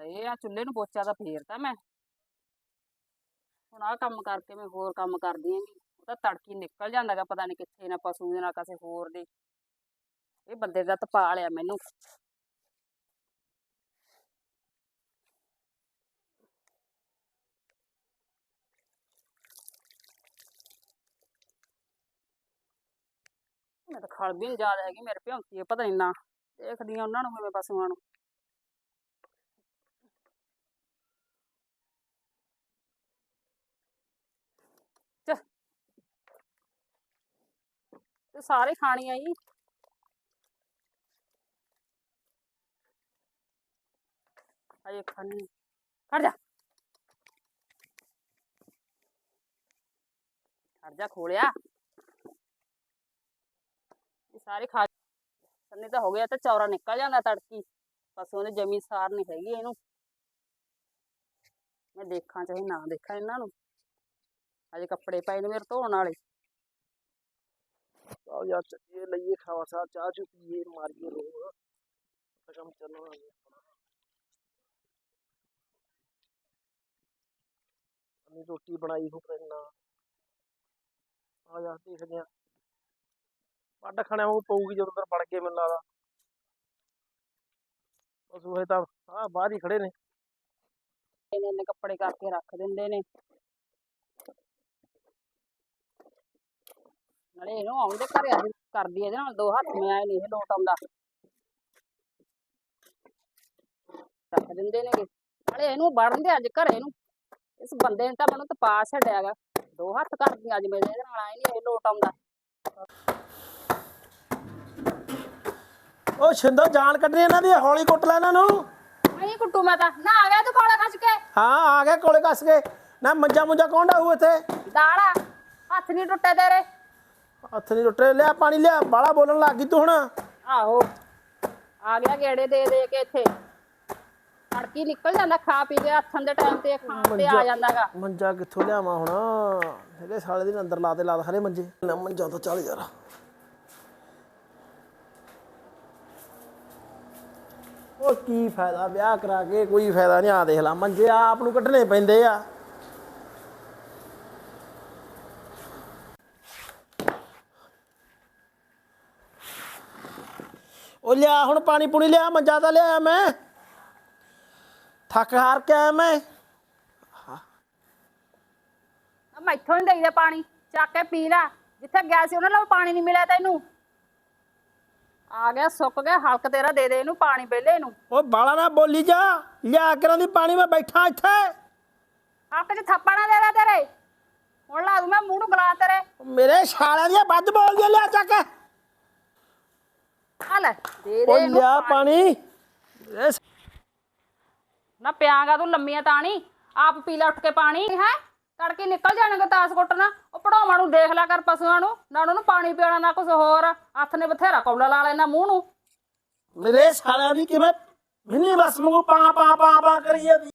ਹਏ ਆ ਚੁੱਲ੍ਹੇ ਨੂੰ ਪੋਚਾ ਤਾਂ ਫੇਰਤਾ ਮੈਂ ਹੁਣ ਆਹ ਕੰਮ ਕਰਕੇ ਮੈਂ ਹੋਰ ਕੰਮ ਕਰਦੀ ਆਂਗੀ ਉਹ ਤਾਂ ਤੜਕੀ ਨਿਕਲ ਜਾਂਦਾਗਾ ਪਤਾ ਨਹੀਂ ਕਿੱਥੇ ਨਾ ਪਸ਼ੂ ਦੇ ਨਾ ਕਿਸੇ ਹੋਰ ਦੇ ਇਹ ਬੰਦੇ ਦਾ ਤਪਾ ਲਿਆ ਮੈਨੂੰ ਮੈਂ ਤਾਂ ਖਲ ਵੀ ਨੀ ਯਾਦ ਹੈਗੀ ਮੇਰੇ ਭਿਉਂਤੀ ਆ, ਪਤਾ ਨਹੀਂ ਨਾ ਦੇਖਦੀ ਆ ਉਹਨਾਂ ਨੂੰ ਕਿਵੇਂ ਪਸ਼ੂਆਂ ਨੂੰ ਤੇ ਸਾਰੇ ਖਾਣੀ ਆਈ ਅਜੇ ਖਾਣੀ ਖੜ ਜਾ ਖੜ ਜਾ ਖੋਲਿਆ ਇਹ ਸਾਰੇ ਖਾ ਸੰਨੇ ਤਾਂ ਹੋ ਗਿਆ ਤੇ ਚੌਰਾ ਨਿਕਲ ਜਾਂਦਾ ਤੜਕੀ ਪਸ਼ੂਆਂ ਦੀ ਜਮੀ ਸਾਰ ਨਹੀਂ ਹੈਗੀ ਇਹਨੂੰ ਮੈਂ ਦੇਖਾਂ ਚਾਹੇ ਨਾ ਦੇਖਾਂ ਇਹਨਾਂ ਨੂੰ ਅਜੇ ਕੱਪੜੇ ਪਏ ਨੇ ਮੇਰੇ ਧੋਣ ਵਾਲੇ ਆਓ ਯਾਰ ਚੱਲੀਏ ਲਈਏ ਖਾਵਾ ਸਾਹਿਬ ਚਾਹ ਚੂ ਪੀਏ ਮਾਰੀਏ ਰੋਹ ਤਾਂ ਕੰਮ ਚੱਲਣਾ ਹੈ ਅਨੀ ਰੋਟੀ ਬਣਾਈ ਹੋ ਪੈਣਾ ਆ ਯਾਰ ਦੇਖਦੇ ਆ ਵੱਡ ਖਾਣਾ ਉਹ ਪਊਗੀ ਜਦੋਂ ਤੱਕ ਬਣ ਕੇ ਮੈਨੂੰ ਲੱਗਦਾ ਬਸ ਉਹ ਤਾਂ ਆ ਬਾਹਰ ਹੀ ਖੜੇ ਨੇ ਇੰਨੇ ਇੰਨੇ ਕੱਪੜੇ ਕਰਕੇ ਰੱਖ ਦਿੰਦੇ ਨੇ ਨਾਲੇ ਇਹਨੂੰ ਆਉਂਦੇ ਘਰੇ ਅੱਜ ਕਰਦੀ ਇਹਦੇ ਨਾਲ ਦੋ ਹੱਥ ਮੈਂ ਨਹੀਂ ਇਹ ਲੋਟ ਆਉਂਦਾ। ਰੱਖ ਦਿੰਦੇ ਨੇਗੇ। ਨਾਲੇ ਇਹਨੂੰ ਵੜਨ ਦੇ ਅੱਜ ਘਰੇ ਨੂੰ। ਇਸ ਬੰਦੇ ਨੇ ਤਾਂ ਮੈਨੂੰ ਤਪਾ ਛੱਡਿਆਗਾ ਦੋ ਹੱਥ ਕਰਦੀ ਅੱਜ ਮੇਰੇ ਇਹਦੇ ਨਾਲ ਆਏ ਨਹੀਂ ਇਹ ਲੋਟ ਆਉਂਦਾ। ਉਹ ਛਿੰਦੋ ਜਾਨ ਕੱਢਣੀ ਇਹਨਾਂ ਦੀ ਹੌਲੀ ਕੁੱਟ ਲੈ ਇਹਨਾਂ ਨੂੰ। ਨਹੀਂ ਕੁੱਟੂ ਮੈਂ ਤਾਂ। ਨਾ ਆ ਗਿਆ ਤੂੰ ਕੋਲੇ ਖੱਸ ਕੇ। ਹਾਂ ਆ ਗਏ ਕੋਲੇ ਕੱਸ ਕੇ। ਨਾ ਮੰਜਾ ਮੁੰਜਾ ਕੌਣ ਡਾਊ ਇੱਥੇ? ਦਾੜਾ ਹੱਥ ਨਹੀਂ ਟੁੱਟੇ ਤੇਰੇ। ਹੱਥ ਨਹੀਂ ਟੁੱਟੇ ਲਿਆ ਪਾਣੀ ਲਿਆ ਬਾਲਾ ਬੋਲਣ ਲੱਗ ਗਈ ਤੂੰ ਹੁਣ। ਆਹੋ। ਆ ਗਿਆ ਗੇੜੇ ਦੇ ਦੇ ਕੇ ਇੱਥੇ। ਤੜਕੀ ਨਿਕਲ ਜਾਂਦਾ ਖਾ ਪੀ ਕੇ ਹੱਥਾਂ ਦੇ ਟਾਈਮ ਤੇ ਖਾਣ ਤੇ ਆ ਜਾਂਦਾਗਾ। ਮੰਜਾ ਕਿੱਥੋਂ ਲਿਆਵਾਂ ਹੁਣ? ਇਹਦੇ ਸਾਲੇ ਦੇ ਅੰਦਰ ਲਾ ਦੇ ਲਾ ਦੇ ਹਰੇ ਮੰਜੇ। ਨਾ ਮੰਜਾ ਤਾਂ ਚੱਲ ਯਾਰ। ਉਹ ਕੀ ਫਾਇਦਾ ਵਿਆਹ ਕਰਾ ਕੇ ਕੋਈ ਫਾਇਦਾ ਨਹੀਂ। ਆ ਦੇਖ ਲਾ ਮੰਜੇ ਆਪ ਨੂੰ ਕੱਢਣੇ ਪੈਂਦੇ ਆ। ਉਹ ਲਿਆ ਹੁਣ ਪਾਣੀ ਪੂਣੀ ਲਿਆ ਮੰਜਾ ਤਾਂ ਲਿਆ ਮੈਂ। ਥੱਕ ਹਾਰ ਕੇ ਆਇਆ ਮੈਂ। ਮੈਥੋਂ ਨਹੀਂ ਦੇਈਦਾ ਪਾਣੀ ਚੱਕ ਕੇ ਪੀ ਲੈ। ਜਿੱਥੇ ਗਿਆ ਸੀ ਉਹਨਾਂ ਨਾਲ ਪਾਣੀ ਨਹੀਂ ਮਿਲਿਆ ਤੈਨੂੰ। ਆ ਗਿਆ ਸੁੱਕ ਗਿਆ ਹਲਕ ਤੇਰਾ ਦੇ ਦੇ ਇਹਨੂੰ ਪਾਣੀ ਪਹਿਲੇ ਇਹਨੂੰ ਉਹ ਬਾਲਾ ਨਾ ਬੋਲੀ ਜਾ ਲਿਆ ਕਰਾਂ ਦੀ ਪਾਣੀ ਮੈਂ ਬੈਠਾ ਇੱਥੇ। ਹਲਕ 'ਚ ਥੱਪੜ ਨਾ ਦੇ ਦੇ ਤੇਰੇ। ਹੁਣ ਲਾ ਦੂੰ ਮੈਂ ਮੂੰਹ ਨੂੰ ਗਲਾ ਤੇਰੇ। ਮੇਰੇ ਛਾਲਿਆਂ ਦੀਆਂ ਵੱਧ ਬੋਲਦੀ ਆ, ਲਿਆ ਚੱਕ ਆ ਲੈ ਦੇ ਦੇ ਉਹ ਇਹਨੂੰ ਲਿਆ ਪਾਣੀ। ਇਹ ਨਾ ਪਿਆਗਾ ਤੂੰ ਲੰਮੀਆਂ ਤਾਣੀ ਆਪ ਪੀ ਲੈ ਉੱਠ ਕੇ ਪਾਣੀ। ਹੈ ਤੜਕੇ ਨਿਕਲ ਜਾਣਗੇ ਤਾਸ ਕੁੱਟਣਾ। ਉਹ ਪੜਾਵਾਂ ਨੂੰ ਦੇਖ ਲਿਆ ਕਰ ਪਸ਼ੂਆਂ ਨੂੰ ਨਾ ਉਹਨਾਂ ਨੂੰ ਪਾਣੀ ਪਿਆਣਾ ਨਾ ਕੁਝ ਹੋਰ। ਹੱਥ ਨੇ ਬਥੇਰਾ ਕੌਲਾ ਲਾ ਲੈਣਾ ਮੂੰਹ ਨੂੰ। ਮੇਰੇ ਛਾਲਿਆਂ ਦੀ ਕਿਵੇਂ ਮਿੰਨੀ ਬਸ ਮੂੰਹ ਪਾ ਪਾ ਪਾ ਪਾ ਕਰੀ ਜਾਂਦੀ